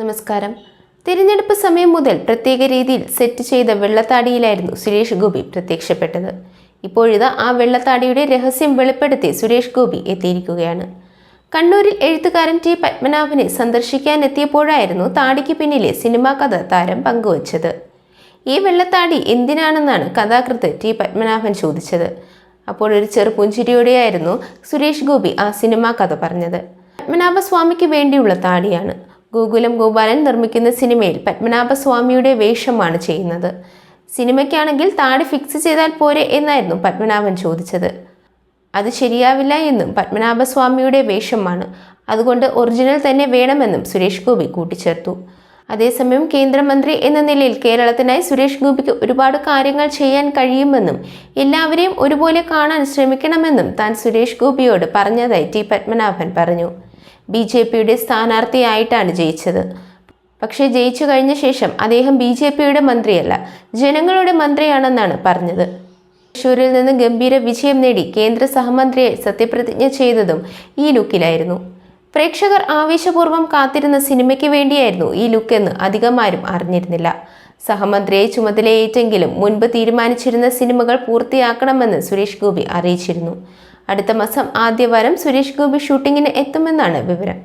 നമസ്കാരം. തിരഞ്ഞെടുപ്പ് സമയം മുതൽ പ്രത്യേക രീതിയിൽ സെറ്റ് ചെയ്ത വെള്ളത്താടിയിലായിരുന്നു സുരേഷ് ഗോപി പ്രത്യക്ഷപ്പെട്ടത്. ഇപ്പോഴിത് ആ വെള്ളത്താടിയുടെ രഹസ്യം വെളിപ്പെടുത്തി സുരേഷ് ഗോപി എത്തിയിരിക്കുകയാണ്. കണ്ണൂരിൽ എഴുത്തുകാരൻ ടി പത്മനാഭനെ സന്ദർശിക്കാൻ എത്തിയപ്പോഴായിരുന്നു താടിക്ക് പിന്നിലെ സിനിമാ കഥ താരം പങ്കുവച്ചത്. ഈ വെള്ളത്താടി എന്തിനാണെന്നാണ് കഥാകൃത്ത് ടി പത്മനാഭൻ ചോദിച്ചത്. അപ്പോൾ ഒരു ചെറു പുഞ്ചിരിയോടെയായിരുന്നു സുരേഷ് ഗോപി ആ സിനിമാ കഥ പറഞ്ഞത്. പത്മനാഭസ്വാമിക്ക് വേണ്ടിയുള്ള താടിയാണ്. ഗോകുലം ഗോപാലൻ നിർമ്മിക്കുന്ന സിനിമയിൽ പത്മനാഭസ്വാമിയുടെ വേഷമാണ് ചെയ്യുന്നത്. സിനിമയ്ക്കാണെങ്കിൽ താടി ഫിക്സ് ചെയ്താൽ പോരെ എന്നായിരുന്നു പത്മനാഭൻ ചോദിച്ചത്. അത് ശരിയാവില്ല എന്നും പത്മനാഭസ്വാമിയുടെ വേഷമാണ്. അതുകൊണ്ട് ഒറിജിനൽ തന്നെ വേണമെന്നും സുരേഷ് ഗോപി കൂട്ടിച്ചേർത്തു. അതേസമയം കേന്ദ്രമന്ത്രി എന്ന നിലയിൽ കേരളത്തിനായി സുരേഷ് ഗോപിക്ക് ഒരുപാട് കാര്യങ്ങൾ ചെയ്യാൻ കഴിയുമെന്നും എല്ലാവരെയും ഒരുപോലെ കാണാൻ ശ്രമിക്കണമെന്നും താൻ സുരേഷ് ഗോപിയോട് പറഞ്ഞതായി ടി പത്മനാഭൻ പറഞ്ഞു. ബി ജെ പിയുടെ സ്ഥാനാർത്ഥിയായിട്ടാണ് ജയിച്ചത്. പക്ഷേ ജയിച്ചു കഴിഞ്ഞ ശേഷം അദ്ദേഹം ബി ജെ പിയുടെ മന്ത്രിയല്ല ജനങ്ങളുടെ മന്ത്രിയാണെന്നാണ് പറഞ്ഞത്. തൃശൂരിൽ നിന്ന് ഗംഭീര വിജയം നേടി കേന്ദ്ര സഹമന്ത്രിയെ സത്യപ്രതിജ്ഞ ചെയ്തതും ഈ ലുക്കിലായിരുന്നു. പ്രേക്ഷകർ ആവേശപൂർവം കാത്തിരുന്ന സിനിമയ്ക്ക് വേണ്ടിയായിരുന്നു ഈ ലുക്കെന്ന് അധികം ആരും അറിഞ്ഞിരുന്നില്ല. സഹമന്ത്രിയെ ചുമതലയേറ്റെങ്കിലും മുൻപ് തീരുമാനിച്ചിരുന്ന സിനിമകൾ പൂർത്തിയാക്കണമെന്ന് സുരേഷ് ഗോപി അറിയിച്ചിരുന്നു. അടുത്ത മാസം ആദ്യവാരം സുരേഷ് ഗോപി ഷൂട്ടിങ്ങിന് എത്തുമെന്നാണ് വിവരം.